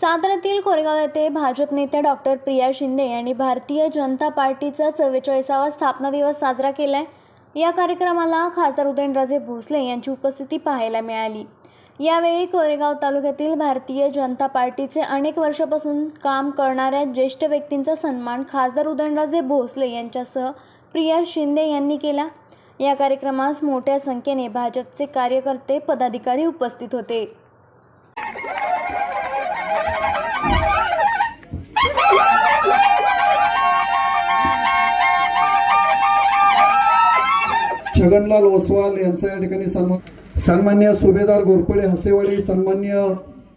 साताऱ्यातील कोरेगाव येथे भाजप नेत्या डॉक्टर प्रिया शिंदे यांनी भारतीय जनता पार्टीचा चव्वेचाळीसावा स्थापना दिवस साजरा केलाय. या कार्यक्रमाला खासदार उदयनराजे भोसले यांची उपस्थिती पाहायला मिळाली. यावेळी कोरेगाव तालुक्यातील भारतीय जनता पार्टीचे अनेक वर्षापासून काम करणाऱ्या ज्येष्ठ व्यक्तींचा सन्मान खासदार उदयनराजे भोसले यांच्यासह प्रिया शिंदे यांनी केला. या कार्यक्रमास मोठ्या संख्येने भाजपचे कार्यकर्ते पदाधिकारी उपस्थित होते. छगनलाल ओसवाल यांचा या ठिकाणी सन्मान सन्मान्य सुभेदार घोरपडे हसेवाडी सन्मान्य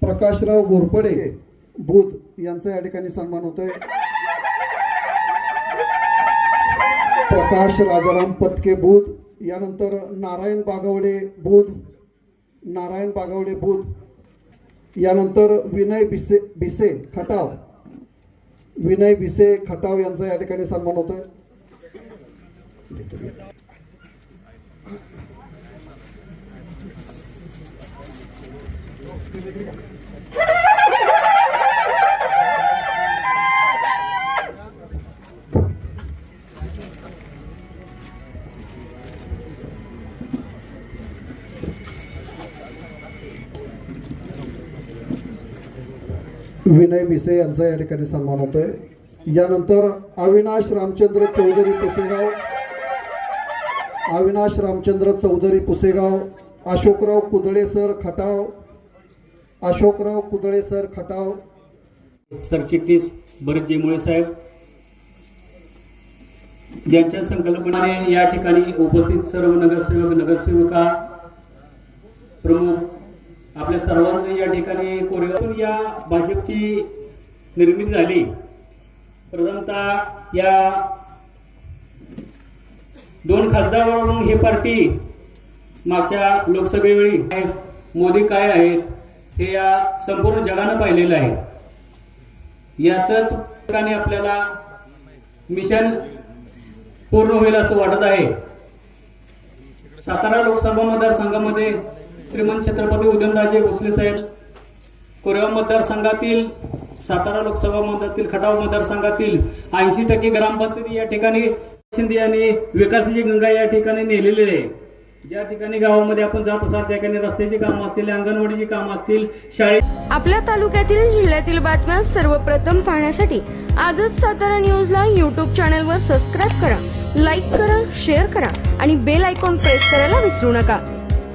प्रकाशराव घोरपडे बुध यांचा या ठिकाणी सन्मान होतोय. प्रकाश राजाराम पत्के बुध यानंतर नारायण बागवडे बुध नारायण बागवडे बुध यानंतर विनय बिसे बिसे खटाव. विनय बिसे खटाव यांचा या ठिकाणी सन्मान होतोय. विनय मिसे यांचा या ठिकाणी सन्मान होतोय. यानंतर अविनाश रामचंद्र चौधरी पुसेगाव. अविनाश रामचंद्र चौधरी पुसेगाव. अशोकराव कुदळे सर खटाव. अशोकराव कुदळे सर खटाव. सरचिटणीस भरत जेमुळे साहेब. ज्यांच्या संकल्पनेने या ठिकाणी उपस्थित सर्व नगरसेवक नगरसेविका प्रमुख आपल्या सर्वांचं या ठिकाणी कोरेगाव या भाजपची निर्मिती झाली. प्रथमतः या दोन खासदारावरून ही पार्टी मागच्या लोकसभेवेळी मोदी काय आहेत हे या संपूर्ण जगानं पाहिलेलं आहे. याचंच ठिकाणी आपल्याला मिशन पूर्ण होईल असं वाटत आहे. सातारा लोकसभा मतदारसंघामध्ये श्रीमंत छत्रपती उदयनराजे भोसले साहेब कोरेगाव मतदारसंघातील सातारा लोकसभा मतदारातील खटाव मतदारसंघातील ऐंशी टक्के ग्रामपंचायती या ठिकाणी शिंदे यांनी विकासाची गंगा या ठिकाणी नेलेली आहे. ज्या ठिकाणी गावामध्ये आपण जात असाल त्या ठिकाणी रस्त्याची कामं असतील अंगणवाडीची कामं असतील शाळे आपल्या तालुक्यातील जिल्ह्यातील बातम्या सर्वप्रथम पाहण्यासाठी आजच सातारा न्यूजला यूट्यूब चॅनलवर सबस्क्राईब करा लाईक करा शेअर करा आणि बेल आयकॉन प्रेस करायला विसरू नका.